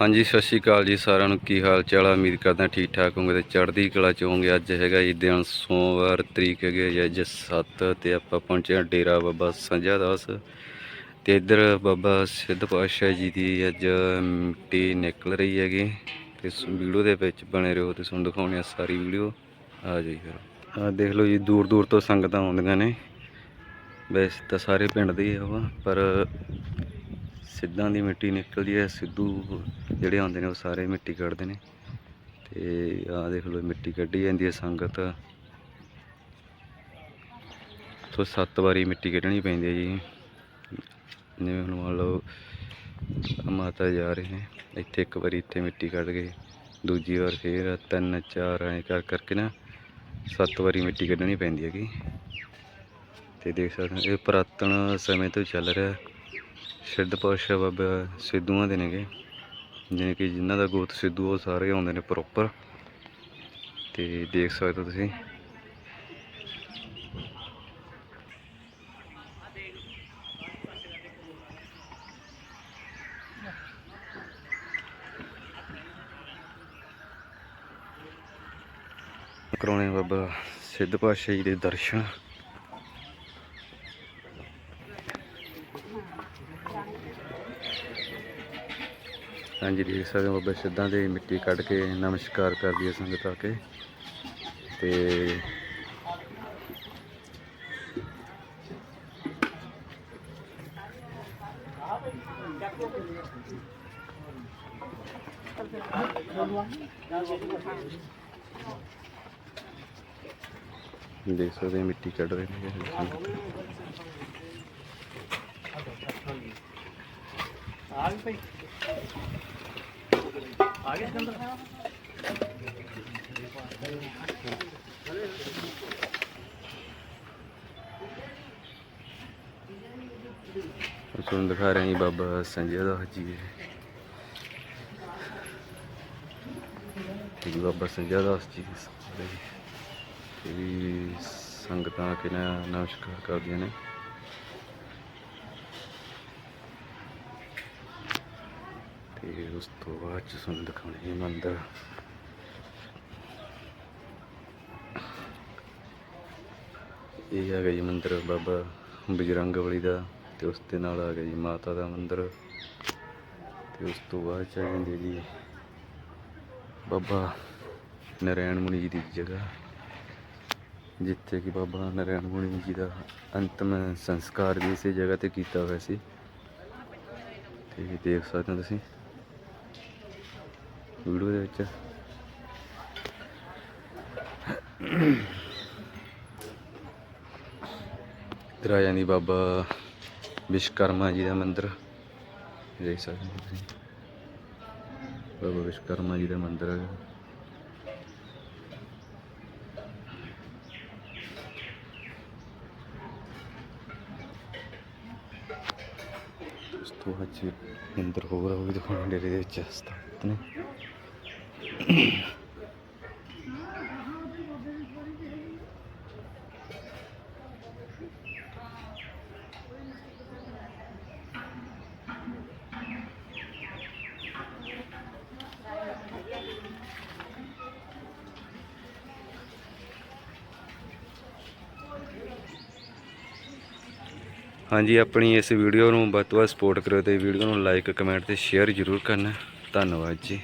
ਹਾਂਜੀ, ਸਤਿ ਸ਼੍ਰੀ ਅਕਾਲ ਜੀ ਸਾਰਿਆਂ ਨੂੰ। ਕੀ ਹਾਲ ਚਾਲ ਆ? ਉਮੀਦ ਕਰਦਾ ਠੀਕ ਠਾਕ ਹੋਵੋਗੇ ਤੇ ਚੜ੍ਹਦੀ ਕਲਾ ਚ ਹੋਗੇ ਅੱਜ ਹੈਗਾ ਜੀ ਦਿਨ ਸੋਮਵਾਰ ਤਰੀਕ ਹੈਗੀ ਅੱਜ 7 ਤੇ ਆਪਾਂ ਪਹੁੰਚੇ ਹਾਂ ਡੇਰਾ ਬਾਬਾ ਸੰਜਾ ਦਾਸ। ਤੇ ਇੱਧਰ ਬਾਬਾ ਸਿੱਧ ਪਾਤਸ਼ਾਹ ਜੀ ਦੀ ਅੱਜ ਮਿੱਟੀ ਨਿਕਲ ਰਹੀ ਹੈਗੀ। ਤੇ ਵੀਡੀਓ ਦੇ ਵਿੱਚ ਬਣੇ ਰਹੋ ਤੇ ਤੁਹਾਨੂੰ ਦਿਖਾਉਣੀ ਆ ਸਾਰੀ ਵੀਡੀਓ। ਆ ਜਾਈ ਫਿਰ। ਆ ਦੇਖ ਲਓ ਜੀ ਦੂਰ ਦੂਰ ਤੋਂ ਸੰਗਤਾਂ ਆਉਂਦੀਆਂ ਨੇ। ਵੈਸੇ ਤਾਂ ਸਾਰੇ ਪਿੰਡ ਦੇ ਹੀ ਆ ਪਰ ਸਿੱਧਾਂ ਦੀ ਮਿੱਟੀ ਨਿਕਲਦੀ ਹੈ, ਸਿੱਧੂ ਜਿਹੜੇ ਆਉਂਦੇ ਨੇ ਉਹ ਸਾਰੇ ਮਿੱਟੀ ਕੱਢਦੇ ਨੇ। ਤੇ ਆਹ ਦੇਖ ਲਓ ਮਿੱਟੀ ਕੱਢੀ ਜਾਂਦੀ ਹੈ ਸੰਗਤ। ਤੋਂ ਸੱਤ ਵਾਰੀ ਮਿੱਟੀ ਕੱਢਣੀ ਪੈਂਦੀ ਹੈ ਜੀ। ਜਿਵੇਂ ਹੁਣ ਮੰਨ ਲਓ ਮਾਤਾ ਜਾ ਰਹੇ ਨੇ, ਇੱਥੇ ਇੱਕ ਵਾਰੀ ਇੱਥੇ ਮਿੱਟੀ ਕੱਢ ਕੇ, ਦੂਜੀ ਵਾਰ ਫੇਰ ਤਿੰਨ, ਚਾਰ, ਐਂ ਕਰ ਕਰਕੇ ਨਾ ਸੱਤ ਵਾਰੀ ਮਿੱਟੀ ਕੱਢਣੀ ਪੈਂਦੀ ਹੈਗੀ। ਤੇ ਦੇਖ ਸਕਦੇ ਹੋ, ਇਹ ਪੁਰਾਤਨ ਸਮੇਂ ਤੋਂ ਚੱਲ ਰਿਹਾ। ਸਿੱਧ ਪਾਤਸ਼ਾਹ ਬਾਬਾ ਸਿੱਧੂਆਂ ਦੇ ਨੇਗੇ ਜਿਵੇਂ ਕਿ ਜਿਨ੍ਹਾਂ ਦਾ ਗੋਤ ਸਿੱਧੂ ਉਹ ਸਾਰੇ ਆਉਂਦੇ ਨੇ ਪ੍ਰੋਪਰ ਤੇ ਦੇਖ ਸਕਦੇ ਹੋ ਤੁਸੀਂ। ਕਰਾਉਣੇ ਬਾਬਾ ਸਿੱਧ ਪਾਤਸ਼ਾਹ ਜੀ ਦੇ ਦਰਸ਼ਨ। ਹਾਂਜੀ, ਦੇਖ ਸਕਦੇ ਹੋ ਬਾਬਾ ਸਿੱਧਾਂ ਦੇ ਮਿੱਟੀ ਕੱਢ ਕੇ ਨਮਸਕਾਰ ਕਰਦੀ ਹੈ ਸੰਗਤ ਆ ਕੇ। ਤੇ ਦੇਖ ਸਕਦੇ ਮਿੱਟੀ ਕੱਢ ਰਹੇ ਨੇ ਆ ਗਈ ਭਾਈ। ਆ ਗਿਆ ਸਿਕੰਦਰ ਤੁਹਾਨੂੰ ਦਿਖਾ ਰਹੇ ਹਾਂ ਬਾਬਾ ਸੰਜੇ ਦਾਸ ਜੀ ਦੇ। ਬਾਬਾ ਸੰਜੇ ਦਾਸ ਜੀ ਸਾਰੇ ਵੀ ਸੰਗਤਾਂ ਕੇ ਨਮਸਕਾਰ ਕਰਦੀਆਂ ਨੇ ਤੇ ਉਸ ਤੋਂ ਬਾਅਦ ਚ ਤੁਹਾਨੂੰ ਦਿਖਾਉਣੇ ਮੰਦਰ ਮੰਦਿਰ। ਇਹ ਹੈਗਾ ਜੀ ਮੰਦਰ ਬਾਬਾ ਬਜਰੰਗ ਬਲੀ ਦਾ ਤੇ ਉਸ ਦੇ ਨਾਲ ਆ ਗਿਆ ਜੀ ਮਾਤਾ ਦਾ ਮੰਦਰ। ਤੇ ਉਸ ਤੋਂ ਬਾਅਦ ਚ ਆ ਜਾਂਦੇ ਜੀ ਬਾਬਾ ਨਰੈਣ ਮੁਨੀ ਜੀ ਦੀ ਜਗ੍ਹਾ, ਜਿੱਥੇ ਕਿ ਬਾਬਾ ਨਰੈਣ ਮੁਨੀ ਜੀ ਦਾ ਅੰਤਮ ਸੰਸਕਾਰ ਵੀ ਇਸੇ ਜਗ੍ਹਾ ਤੇ ਕੀਤਾ ਹੋਇਆ ਸੀ। ਤੇ ਦੇਖ ਸਕਦੇ ਹੋ ਤੁਸੀਂ। ਵੀਡੀਓ ਦੇ ਵਿੱਚ। ਇੱਧਰ ਆ ਜਾਂਦੀ ਬਾਬਾ ਵਿਸ਼ਕਰਮਾ ਜੀ ਦਾ ਮੰਦਿਰ। ਦੇਖ ਸਕਦੇ ਹੋ ਤੁਸੀਂ। ਬਾਬਾ ਵਿਸ਼ਕਰਮਾ ਜੀ ਦਾ ਮੰਦਿਰ। ਹੈ ਉਸ ਤੋਂ ਬਾਅਦ ਮੰਦਿਰ ਹੋਰ ਉਹ ਵੀ ਡੇਰੇ ਦੇ ਵਿੱਚ ਸਥਾਪਿਤ ਨੇ। ਹਾਂਜੀ, ਆਪਣੀ ਇਸ ਵੀਡੀਓ ਨੂੰ ਵੱਧ ਤੋਂ ਵੱਧ ਸਪੋਰਟ ਕਰਿਓ ਤੇ ਵੀਡੀਓ ਨੂੰ ਲਾਈਕ ਕਮੈਂਟ ਤੇ ਸ਼ੇਅਰ ਜ਼ਰੂਰ ਕਰਨਾ। ਧੰਨਵਾਦ ਜੀ।